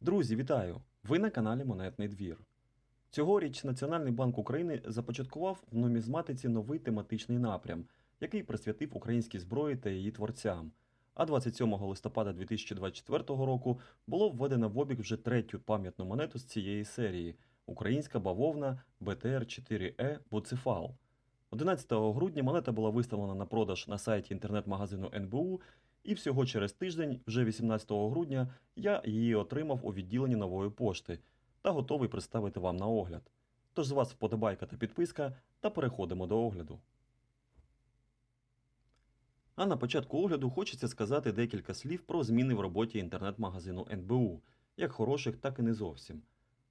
Друзі, вітаю! Ви на каналі Монетний двір. Цьогоріч Національний банк України започаткував в нумізматиці новий тематичний напрям, який присвятив українській зброї та її творцям. А 27 листопада 2024 року було введено в обіг вже третю пам'ятну монету з цієї серії українська бавовна БТР-4Е Буцефал. 11 грудня монета була виставлена на продаж на сайті інтернет-магазину НБУ, і всього через тиждень, вже 18 грудня, я її отримав у відділенні нової пошти та готовий представити вам на огляд. Тож з вас вподобайка та підписка, та переходимо до огляду. А на початку огляду хочеться сказати декілька слів про зміни в роботі інтернет-магазину НБУ, як хороших, так і не зовсім.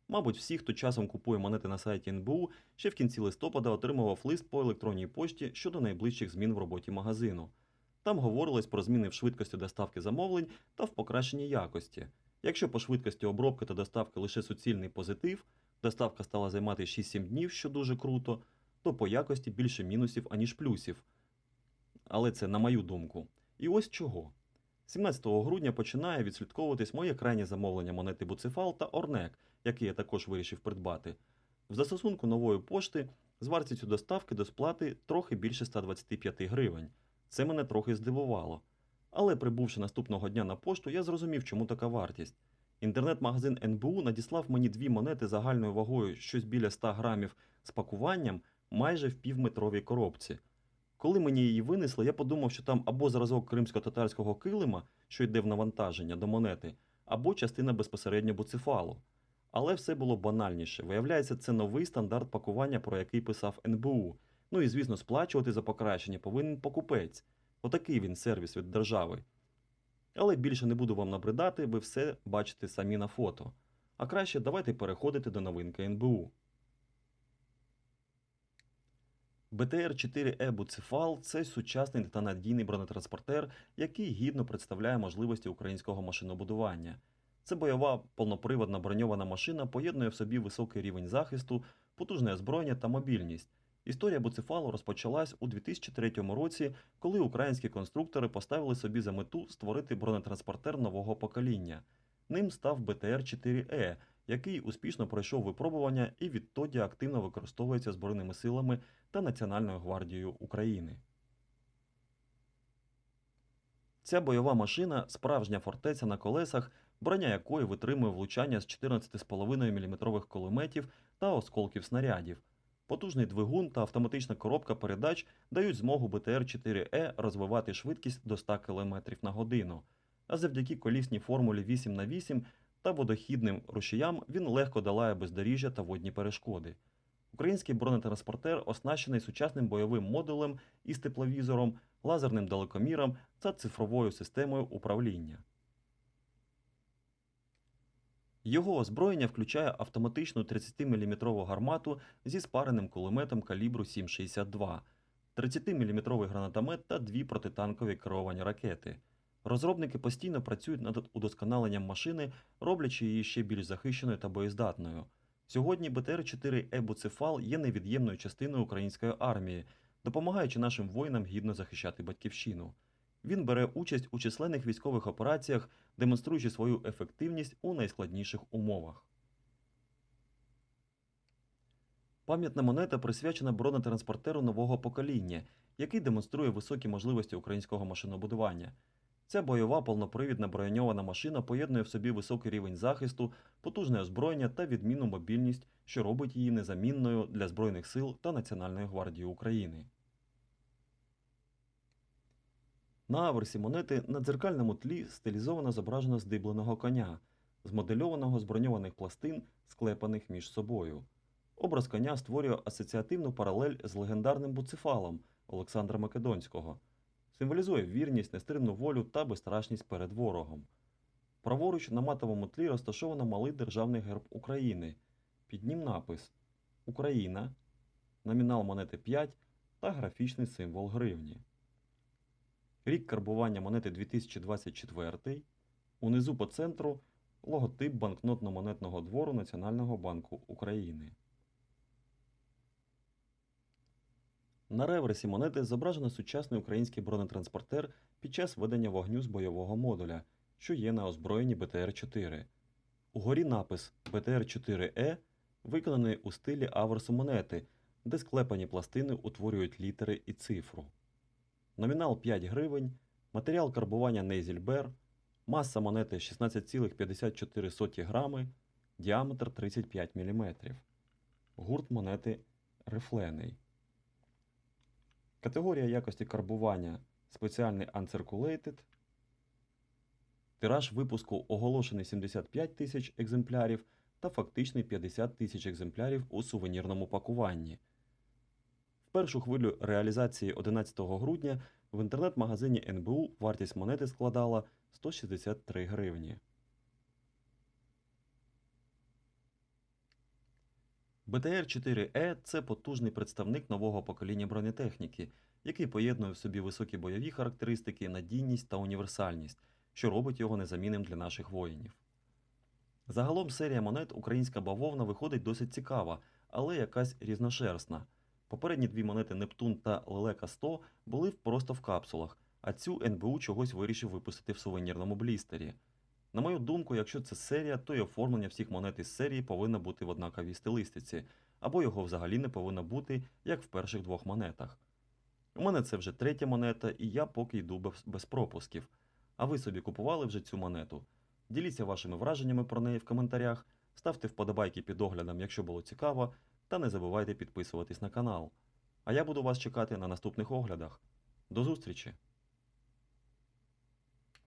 Мабуть, всі, хто часом купує монети на сайті НБУ, ще в кінці листопада отримував лист по електронній пошті щодо найближчих змін в роботі магазину. Там говорилось про зміни в швидкості доставки замовлень та в покращенні якості. Якщо по швидкості обробки та доставки лише суцільний позитив, доставка стала займати 6-7 днів, що дуже круто, то по якості більше мінусів, аніж плюсів. Але це на мою думку. І ось чого. 17 грудня починає відслідковуватись моє крайнє замовлення монети Буцефал та Орнек, який я також вирішив придбати. В застосунку нової пошти з вартістю доставки до сплати трохи більше 125 гривень. Це мене трохи здивувало. Але прибувши наступного дня на пошту, я зрозумів, чому така вартість. Інтернет-магазин НБУ надіслав мені дві монети загальною вагою щось біля 100 грамів з пакуванням майже в півметровій коробці. Коли мені її винесли, я подумав, що там або зразок кримсько-татарського килима, що йде в навантаження до монети, або частина безпосередньо буцефалу. Але все було банальніше. Виявляється, це новий стандарт пакування, про який писав НБУ. Ну і звісно, сплачувати за покращення повинен покупець. Отакий він сервіс від держави. Але більше не буду вам набридати, ви все бачите самі на фото. А краще давайте переходити до новинки НБУ. БТР-4Е Буцефал це сучасний та надійний бронетранспортер, який гідно представляє можливості українського машинобудування. Це бойова повноприводна броньована машина поєднує в собі високий рівень захисту, потужне озброєння та мобільність. Історія Буцефалу розпочалась у 2003 році, коли українські конструктори поставили собі за мету створити бронетранспортер нового покоління. Ним став БТР-4Е, який успішно пройшов випробування і відтоді активно використовується Збройними силами та Національною гвардією України. Ця бойова машина справжня фортеця на колесах, броня якої витримує влучання з 14,5 мм кулеметів та осколків снарядів. Потужний двигун та автоматична коробка передач дають змогу БТР-4Е розвивати швидкість до 100 км на годину. А завдяки колісній формулі 8х8 та водохідним рушіям він легко долає бездоріжжя та водні перешкоди. Український бронетранспортер оснащений сучасним бойовим модулем із тепловізором, лазерним далекоміром та цифровою системою управління. Його озброєння включає автоматичну 30-мм гармату зі спареним кулеметом калібру 7,62, 30-мм гранатомет та дві протитанкові керовані ракети. Розробники постійно працюють над удосконаленням машини, роблячи її ще більш захищеною та боєздатною. Сьогодні БТР-4 Ебуцефал є невід'ємною частиною української армії, допомагаючи нашим воїнам гідно захищати батьківщину. Він бере участь у численних військових операціях, демонструючи свою ефективність у найскладніших умовах. Пам'ятна монета присвячена бронетранспортеру нового покоління, який демонструє високі можливості українського машинобудування. Ця бойова повнопривідна броньована машина поєднує в собі високий рівень захисту, потужне озброєння та відмінну мобільність, що робить її незамінною для Збройних сил та Національної гвардії України. На аверсі монети на дзеркальному тлі стилізовано зображено здибленого коня, змодельованого з броньованих пластин, склепаних між собою. Образ коня створює асоціативну паралель з легендарним буцефалом Олександра Македонського, символізує вірність, нестримну волю та безстрашність перед ворогом. Праворуч на матовому тлі розташовано малий державний герб України, під ним напис Україна, номінал монети 5 та графічний символ гривні. Рік карбування монети 2024. Унизу по центру логотип банкнотно-монетного двору Національного банку України. На реверсі монети зображено сучасний український бронетранспортер під час ведення вогню з бойового модуля, що є на озброєнні БТР-4. Угорі напис BTR4E виконаний у стилі аверсу монети, де склепані пластини утворюють літери і цифру. Номінал 5 гривень, матеріал карбування Нейзільбер, маса монети 16,54 грами, діаметр 35 мм. Гурт монети рифлений. Категорія якості карбування спеціальний Uncirculated. Тираж випуску оголошений 75 тисяч екземплярів та фактичний 50 тисяч екземплярів у сувенірному пакуванні. Першу хвилю реалізації 11 грудня в інтернет-магазині НБУ вартість монети складала 163 гривні. БТР-4Е – це потужний представник нового покоління бронетехніки, який поєднує в собі високі бойові характеристики, надійність та універсальність, що робить його незамінним для наших воїнів. Загалом серія монет Українська бавовна виходить досить цікава, але якась різношерстна. Попередні дві монети Нептун та Лелека 100 були просто в капсулах, а цю НБУ чогось вирішив випустити в сувенірному блістері. На мою думку, якщо це серія, то і оформлення всіх монет із серії повинно бути в однаковій стилистиці, або його взагалі не повинно бути, як в перших двох монетах. У мене це вже третя монета, і я поки йду без пропусків. А ви собі купували вже цю монету? Діліться вашими враженнями про неї в коментарях, ставте вподобайки під оглядом, якщо було цікаво, та не забувайте підписуватись на канал. А я буду вас чекати на наступних оглядах. До зустрічі!